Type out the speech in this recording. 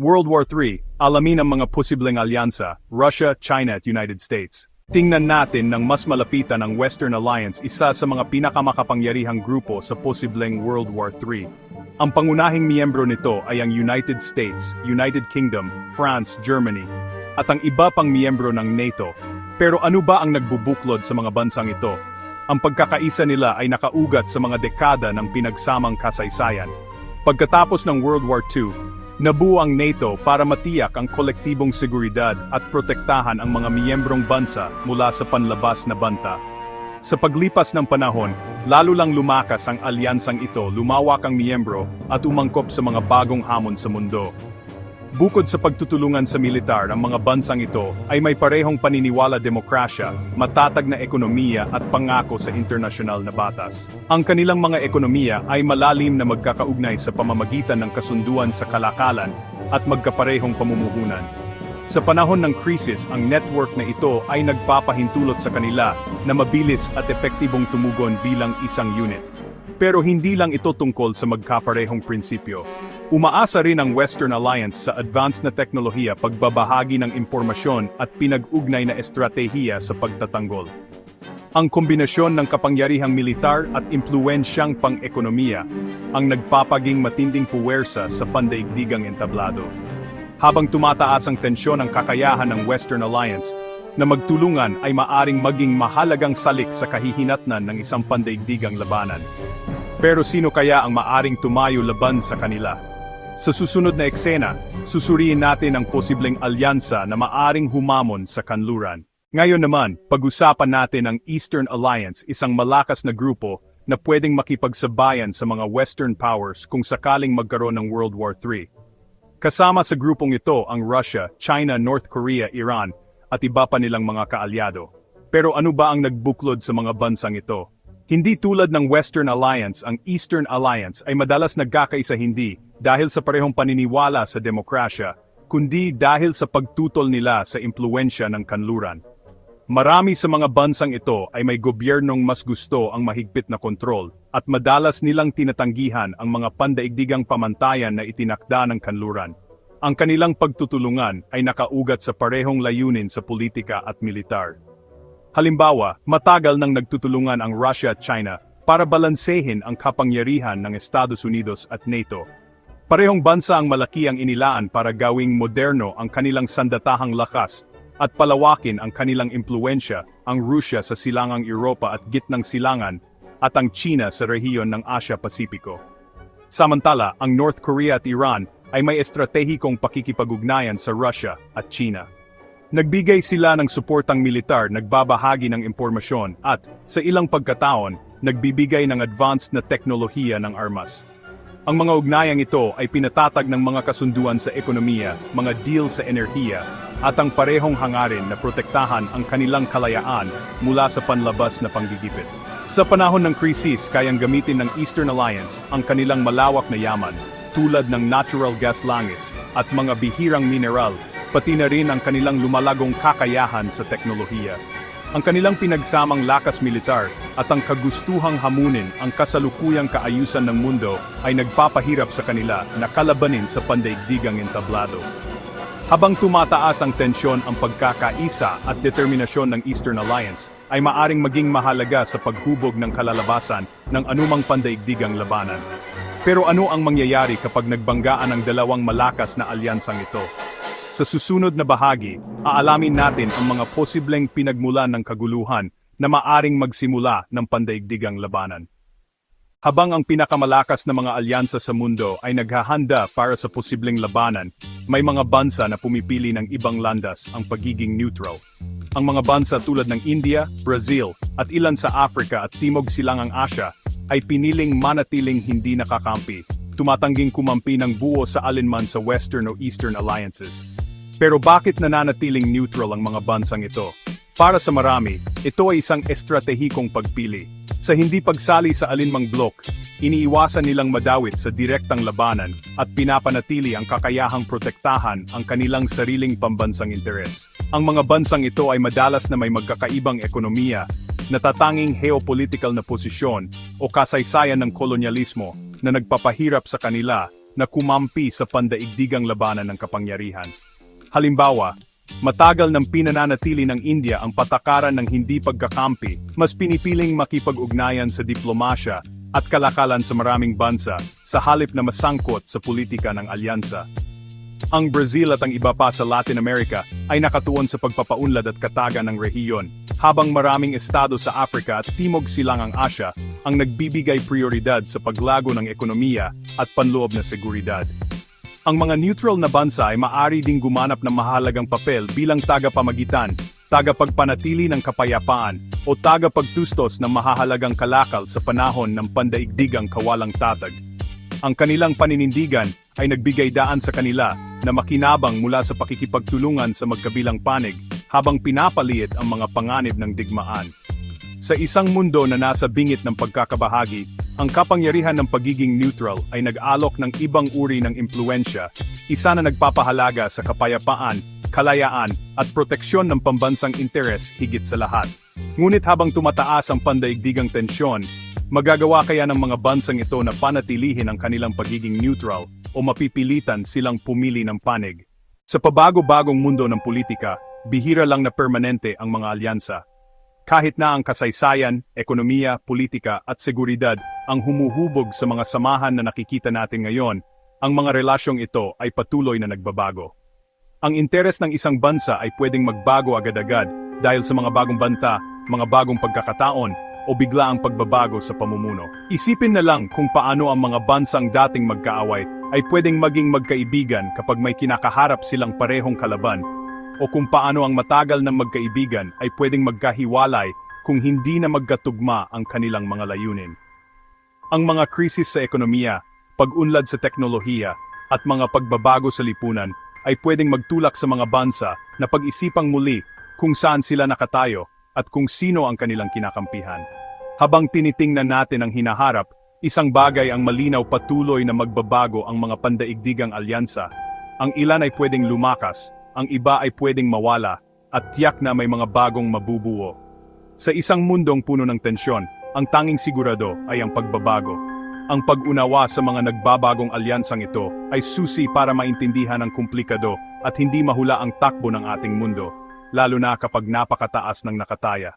World War III, alamin ang mga posibleng alyansa, Russia, China at United States. Tingnan natin ng mas malapitan ang Western Alliance isa sa mga pinakamakapangyarihang grupo sa posibleng World War III. Ang pangunahing miyembro nito ay ang United States, United Kingdom, France, Germany, at ang iba pang miyembro ng NATO. Pero ano ba ang nagbubuklod sa mga bansang ito? Ang pagkakaisa nila ay nakaugat sa mga dekada ng pinagsamang kasaysayan. Pagkatapos ng World War II, nabuo ang NATO para matiyak ang kolektibong seguridad at protektahan ang mga miyembrong bansa mula sa panlabas na banta. Sa paglipas ng panahon, lalo lang lumakas ang alyansang ito, lumawak ang miyembro at umangkop sa mga bagong hamon sa mundo. Bukod sa pagtutulungan sa militar ang mga bansang ito ay may parehong paniniwala demokrasya, matatag na ekonomiya at pangako sa internasyonal na batas. Ang kanilang mga ekonomiya ay malalim na magkakaugnay sa pamamagitan ng kasunduan sa kalakalan at magkaparehong pamumuhunan. Sa panahon ng krisis, ang network na ito ay nagpapahintulot sa kanila na mabilis at epektibong tumugon bilang isang unit. Pero hindi lang ito tungkol sa magkaparehong prinsipyo. Umaasa rin ang Western Alliance sa advanced na teknolohiya pagbabahagi ng impormasyon at pinag-ugnay na estratehiya sa pagtatanggol. Ang kombinasyon ng kapangyarihang militar at impluensyang pang-ekonomiya ang nagpapaging matinding puwersa sa pandaigdigang entablado. Habang tumataas ang tensyon ng kakayahan ng Western Alliance, na magtulungan ay maaring maging mahalagang salik sa kahihinatnan ng isang pandaigdigang labanan. Pero sino kaya ang maaring tumayo laban sa kanila? Sa susunod na eksena, susuriin natin ang posibleng alyansa na maaring humamon sa kanluran. Ngayon naman, pag-usapan natin ang Eastern Alliance, isang malakas na grupo na pwedeng makipagsabayan sa mga Western powers kung sakaling magkaroon ng World War III. Kasama sa grupong ito ang Russia, China, North Korea, Iran, at iba pa nilang mga kaalyado. Pero ano ba ang nagbuklod sa mga bansang ito? Hindi tulad ng Western Alliance, ang Eastern Alliance ay madalas nagkakaisa hindi dahil sa parehong paniniwala sa demokrasya, kundi dahil sa pagtutol nila sa impluensya ng kanluran. Marami sa mga bansang ito ay may gobyernong mas gusto ang mahigpit na kontrol at madalas nilang tinatanggihan ang mga pandaigdigang pamantayan na itinakda ng kanluran. Ang kanilang pagtutulungan ay nakaugat sa parehong layunin sa politika at militar. Halimbawa, matagal nang nagtutulungan ang Russia at China para balansehin ang kapangyarihan ng Estados Unidos at NATO. Parehong bansa ang malaki ang inilaan para gawing moderno ang kanilang sandatahang lakas at palawakin ang kanilang impluensya ang Russia sa silangang Europa at gitnang silangan at ang China sa rehiyon ng Asia-Pasipiko. Samantala, ang North Korea at Iran ay may estratehikong pakikipag-ugnayan sa Russia at China. Nagbigay sila ng suportang militar, nagbabahagi ng impormasyon at, sa ilang pagkataon, nagbibigay ng advanced na teknolohiya ng armas. Ang mga ugnayang ito ay pinatatag ng mga kasunduan sa ekonomiya, mga deal sa enerhiya, at ang parehong hangarin na protektahan ang kanilang kalayaan mula sa panlabas na panggigipit. Sa panahon ng krisis, kayang gamitin ng Eastern Alliance ang kanilang malawak na yaman, tulad ng natural gas langis at mga bihirang mineral pati na rin ang kanilang lumalagong kakayahan sa teknolohiya. Ang kanilang pinagsamang lakas militar at ang kagustuhang hamunin ang kasalukuyang kaayusan ng mundo ay nagpapahirap sa kanila na kalabanin sa pandaigdigang entablado. Habang tumataas ang tensyon ang pagkakaisa at determinasyon ng Eastern Alliance, ay maaring maging mahalaga sa paghubog ng kalalabasan ng anumang pandaigdigang labanan. Pero ano ang mangyayari kapag nagbanggaan ang dalawang malakas na alyansang ito? Sa susunod na bahagi, aalamin natin ang mga posibleng pinagmulan ng kaguluhan na maaring magsimula ng pandaigdigang labanan. Habang ang pinakamalakas na mga alyansa sa mundo ay naghahanda para sa posibleng labanan, may mga bansa na pumipili ng ibang landas ang pagiging neutral. Ang mga bansa tulad ng India, Brazil, at ilan sa Africa at Timog Silangang Asya ay piniling manatiling hindi nakakampi, tumatangging kumampi ng buo sa alinman sa Western o Eastern alliances. Pero bakit nananatiling neutral ang mga bansang ito? Para sa marami, ito ay isang estratehikong pagpili. Sa hindi pagsali sa alinmang blok, iniiwasan nilang madawit sa direktang labanan at pinapanatili ang kakayahang protektahan ang kanilang sariling pambansang interes. Ang mga bansang ito ay madalas na may magkakaibang ekonomiya, natatanging geopolitical na posisyon o kasaysayan ng kolonyalismo na nagpapahirap sa kanila na kumampi sa pandaigdigang labanan ng kapangyarihan. Halimbawa, matagal nang pinananatili ng India ang patakaran ng hindi pagkakampi, mas pinipiling makipag-ugnayan sa diplomasya at kalakalan sa maraming bansa sa halip na masangkot sa politika ng alyansa. Ang Brazil at ang iba pa sa Latin America ay nakatuon sa pagpapaunlad at kataga ng rehiyon, habang maraming estado sa Africa at Timog Silangang Asya ang nagbibigay prioridad sa paglago ng ekonomiya at panloob na seguridad. Ang mga neutral na bansa ay maari ding gumanap ng mahalagang papel bilang tagapamagitan, tagapagpanatili ng kapayapaan, o tagapagtustos ng mahahalagang kalakal sa panahon ng pandaigdigang kawalang tatag. Ang kanilang paninindigan ay nagbigay daan sa kanila na makinabang mula sa pakikipagtulungan sa magkabilang panig habang pinapaliit ang mga panganib ng digmaan. Sa isang mundo na nasa bingit ng pagkakabahagi, ang kapangyarihan ng pagiging neutral ay nag-alok ng ibang uri ng impluensya, isa na nagpapahalaga sa kapayapaan, kalayaan, at proteksyon ng pambansang interes higit sa lahat. Ngunit habang tumataas ang pandaigdigang tensyon, magagawa kaya ng mga bansang ito na panatilihin ang kanilang pagiging neutral o mapipilitan silang pumili ng panig. Sa pabago-bagong mundo ng politika, bihira lang na permanente ang mga alyansa. Kahit na ang kasaysayan, ekonomiya, politika at seguridad ang humuhubog sa mga samahan na nakikita natin ngayon, ang mga relasyong ito ay patuloy na nagbabago. Ang interes ng isang bansa ay pwedeng magbago agad-agad dahil sa mga bagong banta, mga bagong pagkakataon, o bigla ang pagbabago sa pamumuno. Isipin na lang kung paano ang mga bansang dating magkaaway ay pwedeng maging magkaibigan kapag may kinakaharap silang parehong kalaban o kung paano ang matagal ng magkaibigan ay pwedeng magkahiwalay kung hindi na magkatugma ang kanilang mga layunin. Ang mga krisis sa ekonomiya, pag-unlad sa teknolohiya, at mga pagbabago sa lipunan ay pwedeng magtulak sa mga bansa na pag-isipang muli kung saan sila nakatayo at kung sino ang kanilang kinakampihan. Habang tinitingnan natin ang hinaharap, isang bagay ang malinaw patuloy na magbabago ang mga pandaigdigang alyansa. Ang ilan ay pwedeng lumakas, ang iba ay pwedeng mawala, at tiyak na may mga bagong mabubuo. Sa isang mundong puno ng tensyon, ang tanging sigurado ay ang pagbabago. Ang pag-unawa sa mga nagbabagong alyansang ito ay susi para maintindihan ang komplikado at hindi mahula ang takbo ng ating mundo, lalo na kapag napakataas ng nakataya.